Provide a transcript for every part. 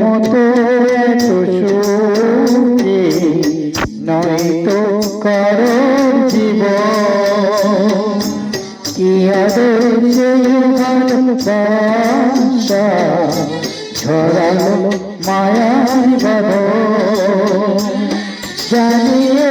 মতো এত সুখী নয় তো কারও জীবন। কি ভালোবাসা ছড়ালো মায়ার বাদন জানিয়ে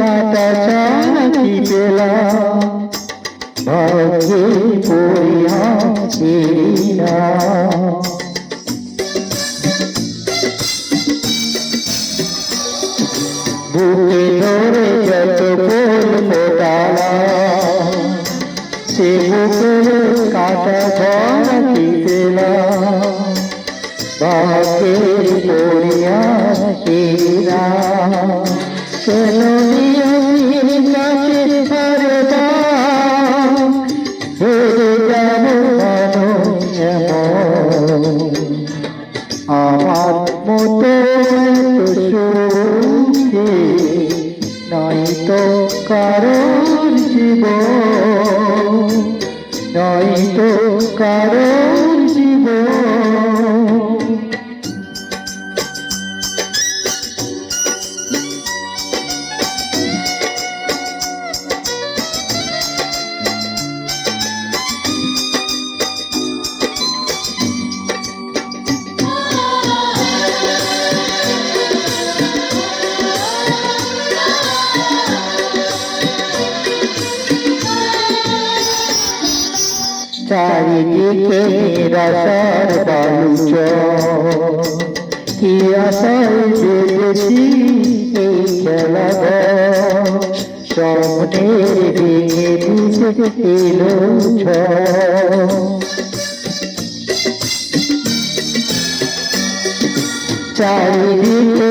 কাটা চাকি পেলা বুকে ধরে যত ফুল ফোটালা সে বুকের কাটা চাকি পেলা বাকের পড়িয়া তেরা চলো নিয়মির পরদা। হেরে যাব আমার মতো সুখী তো কারোর জীবন। নাই তো কারোর জীবন। চারিদিকে নিরাশার বালুচ কি আশায় বেঁধেছি এই খেলা স্বপ্নের ভেঙে দিতে এলো চারিদিকে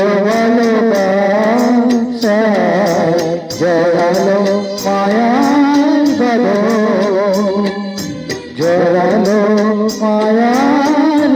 পরানো মায়ার